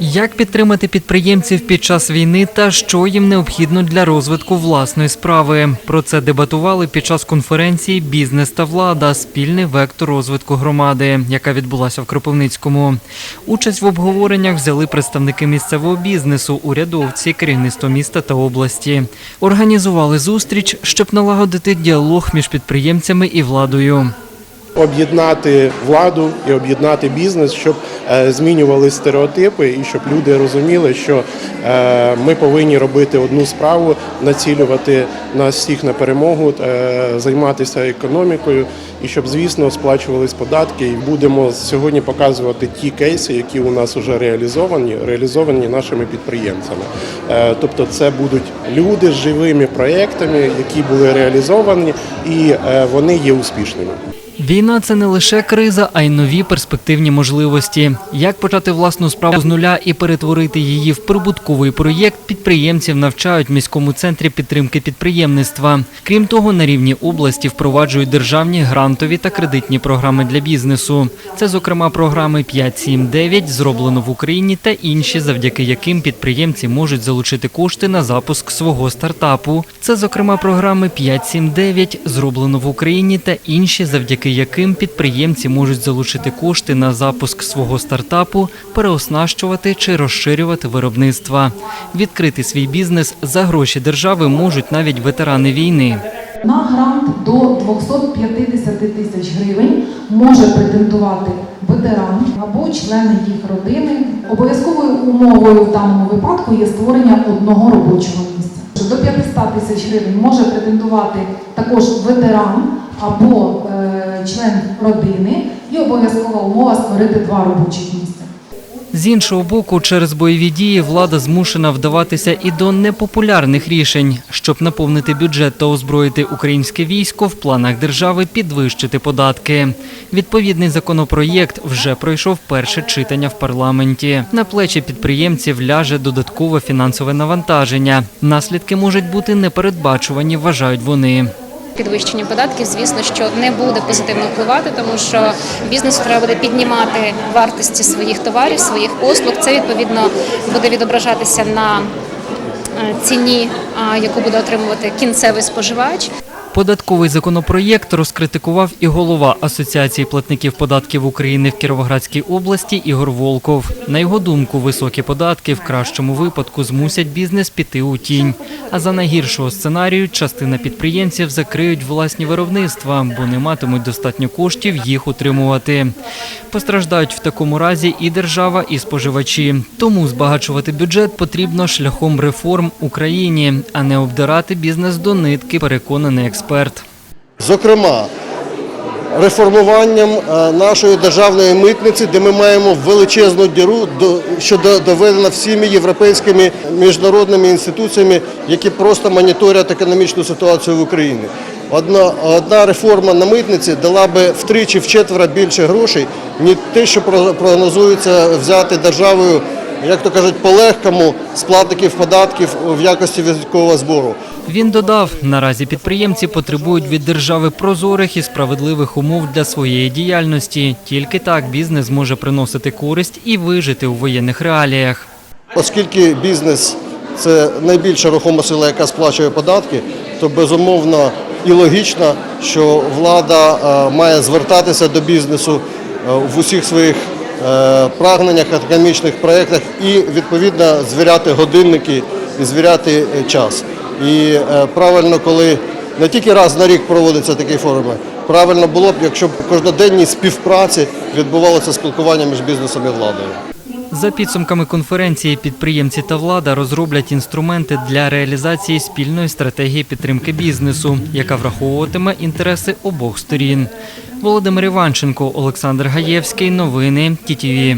Як підтримати підприємців під час війни та що їм необхідно для розвитку власної справи? Про це дебатували під час конференції Бізнес та влада спільний вектор розвитку громади, яка відбулася в Кропивницькому. Участь в обговореннях взяли представники місцевого бізнесу, урядовці, керівництво міста та області. Організували зустріч, щоб налагодити діалог між підприємцями і владою. Об'єднати владу і об'єднати бізнес, щоб е, змінювали стереотипи і щоб люди розуміли, що е, ми повинні робити одну справу, націлювати нас всіх на перемогу, е, займатися економікою, і щоб, звісно, сплачувались податки. І будемо сьогодні показувати ті кейси, які у нас вже реалізовані, реалізовані нашими підприємцями. Тобто, це будуть люди з живими проектами, які були реалізовані, і вони є успішними. Війна це не лише криза, а й нові перспективні можливості. Як почати власну справу з нуля і перетворити її в прибутковий проєкт, підприємців навчають в міському центрі підтримки підприємництва. Крім того, на рівні області впроваджують державні грантові та кредитні програми для бізнесу. Це, зокрема, програми 5.7.9, зроблено в Україні та інші, завдяки яким підприємці можуть залучити кошти на запуск свого стартапу. Це, зокрема, програми 5.7.9, зроблено в Україні та інші, завдяки яким підприємці можуть залучити кошти на запуск свого стартапу, переоснащувати чи розширювати виробництва. Відкрити свій бізнес за гроші держави можуть навіть ветерани війни. На грант до 250 тисяч гривень може претендувати ветеран або члени їх родини. Обов'язковою умовою в даному випадку є створення одного робочого місця. До 500 тисяч гривень може претендувати також ветеран або е, член родини, і обов'язкова умова створити два робочих місця. З іншого боку, через бойові дії влада змушена вдаватися і до непопулярних рішень, щоб наповнити бюджет та озброїти українське військо в планах держави підвищити податки. Відповідний законопроєкт вже пройшов перше читання в парламенті. На плечі підприємців ляже додаткове фінансове навантаження. Наслідки можуть бути непередбачувані, вважають вони. Підвищення податків, звісно, що не буде позитивно впливати, тому що бізнесу треба буде піднімати вартості своїх товарів, своїх послуг. Це відповідно буде відображатися на е, ціні, яку буде отримувати кінцевий споживач. Податковий законопроєкт розкритикував і голова Асоціації платників податків України в Кіровоградській області Ігор Волков. На його думку, високі податки в кращому випадку змусять бізнес піти у тінь. А за найгіршого сценарію частина підприємців закриють власні виробництва, бо не матимуть достатньо коштів їх утримувати. Постраждають в такому разі і держава, і споживачі. Тому збагачувати бюджет потрібно шляхом реформ Україні, а не обдирати бізнес до нитки, переконаний експерт. Зокрема, реформуванням е, нашої державної митниці, де ми маємо величезну діру, що до- доведена всіми європейськими міжнародними інституціями, які просто моніторять економічну ситуацію в Україні. Одна, одна реформа на митниці дала би втричі вчетверо більше грошей, ніж те, що про- прогнозується взяти державою, як то кажуть, по-легкому з платників податків в якості військового збору. Він додав, наразі підприємці потребують від держави прозорих і справедливих умов для своєї діяльності. Тільки так бізнес зможе приносити користь і вижити у воєнних реаліях. Оскільки бізнес це найбільша рухома сила, яка сплачує податки, то безумовно і логічно, що влада е, має звертатися до бізнесу е, в усіх своїх е, прагненнях, економічних проєктах і відповідно звіряти годинники і звіряти час. І е, правильно, коли не тільки раз на рік проводяться такі форуми, правильно було б, якщо б в кожноденній співпраці відбувалося спілкування між бізнесом і владою. За підсумками конференції, підприємці та влада розроблять інструменти для реалізації спільної стратегії підтримки бізнесу, яка враховуватиме інтереси обох сторін. Володимир Іванченко, Олександр Гаєвський. Новини ТІТІВІ.